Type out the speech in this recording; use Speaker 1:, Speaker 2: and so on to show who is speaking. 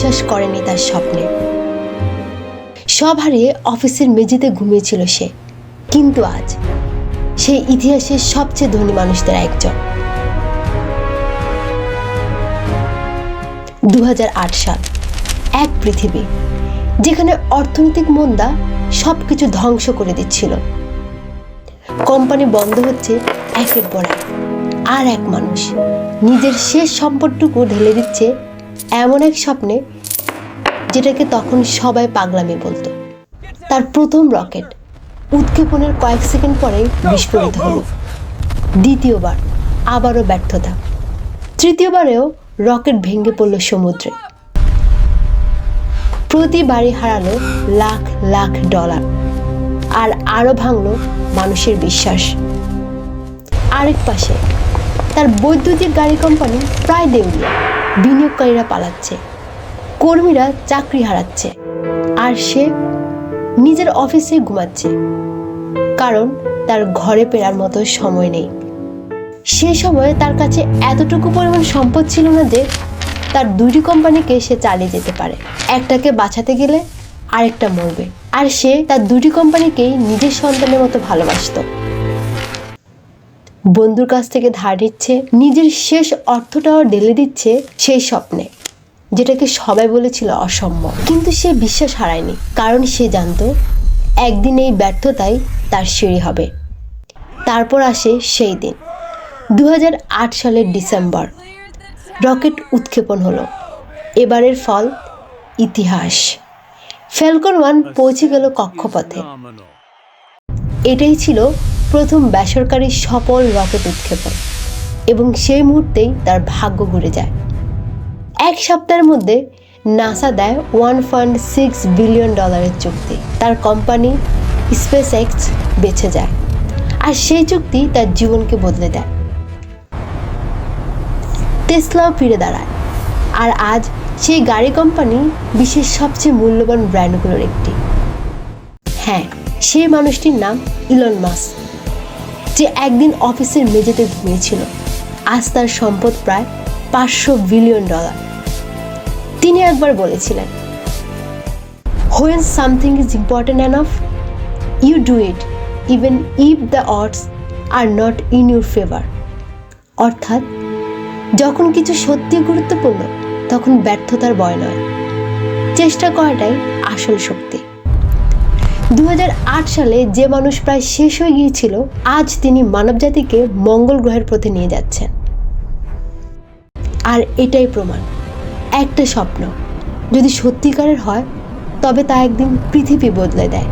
Speaker 1: বিশ্বাস করেনি তার স্বপ্নে। সব অফিসের মেঝেতে ঘুমিয়েছিল সে। কিন্তু আজ সে ইতিহাসের সবচেয়ে ধনী মানুষদের একজন। দু সাল, এক পৃথিবী যেখানে অর্থনৈতিক মন্দা সবকিছু ধ্বংস করে দিচ্ছিল। কোম্পানি বন্ধ হচ্ছে একের পর এক। আর এক মানুষ নিজের শেষ সম্পদটুকু ঢেলে দিচ্ছে এমন এক স্বপ্নে যেটাকে তখন সবাই পাগলামি বলতো। তার প্রথম রকেট উৎক্ষেপণের কয়েক সেকেন্ড পরেই বিস্ফোরিত হলো। দ্বিতীয়বার আবারও ব্যর্থতা। তৃতীয়বারেও রকেট ভেঙে পড়ল সমুদ্রে। প্রতিবারই হারালো লাখ লাখ ডলার। আর আরও ভাঙলো মানুষের বিশ্বাস। আরেক পাশে তার বৈদ্যুতিক গাড়ি কোম্পানি প্রায় দেউলিয়া বিনিয়োগকারীরা পালাচ্ছে। কর্মীরা চাকরি হারাচ্ছে। আর সে নিজের অফিসে ঘুমাচ্ছে। কারণ তার ঘরে ফেরার মতো সময় নেই। সে সময়ে তার কাছে এতটুকু পরিমাণ সম্পদ ছিল না যে তার দুইটি কোম্পানিকে সে চালিয়ে যেতে পারে। একটাকে বাঁচাতে গেলে আরেকটা মরবে। আর সে তার দুটি কোম্পানিকেই নিজের সন্তানের মতো ভালোবাসতো। বন্ধুর কাছ থেকে ধার নিচ্ছে, নিজের শেষ অর্থটাও ঢেলে দিচ্ছে সেই স্বপ্নে, যেটাকে সবাই বলেছিল অসম্ভব। কিন্তু সে বিশ্বাস হারায়নি, কারণ সে জানতো একদিন এই ব্যর্থতাই তার সিঁড়ি হবে। তারপর আসে সেই দিন দু হাজার আট সালের ডিসেম্বর। রকেট উৎক্ষেপণ হলো। এবারের ফল ইতিহাস। ফ্যালকন ওয়ান পৌঁছে গেল কক্ষপথে। এটাই ছিল প্রথম বেসরকারি সফল রকেট উৎক্ষেপণ। এবং সেই মুহূর্তেই তার ভাগ্য ঘুরে যায়। এক সপ্তাহের মধ্যে নাসা দেয় ওয়ান পয়েন্ট সিক্স বিলিয়ন ডলারের চুক্তি। তার কোম্পানি স্পেস এক্স বেঁচে যায়। আর সেই চুক্তি তার জীবনকে বদলে দেয়। টেসলাও ফিরে দাঁড়ায়। আর আজ সেই গাড়ি কোম্পানি বিশ্বের সবচেয়ে মূল্যবান ব্র্যান্ডগুলোর একটি। হ্যাঁ সেই মানুষটির নাম ইলন মাস যে একদিন অফিসের মেঝেতে ঘুমিয়েছিল। আজ তার সম্পদ প্রায় পাঁচশো বিলিয়ন ডলার। তিনি একবার বলেছিলেন when something is important enough you do it even if the odds are not in your favour অর্থাৎ, যখন কিছু সত্যি গুরুত্বপূর্ণ, তখন ব্যর্থতার ভয় নয়। চেষ্টা করাটাই আসল শক্তি। দু হাজার আট সালে যে মানুষ প্রায় শেষ হয়ে গিয়েছিল, আজ তিনি মানবজাতিকে মঙ্গল গ্রহের পথে নিয়ে যাচ্ছেন। আর এটাই প্রমাণ, একটা স্বপ্ন। যদি সত্যিকারের হয়, তবে তা একদিন পৃথিবী বদলে দেয়।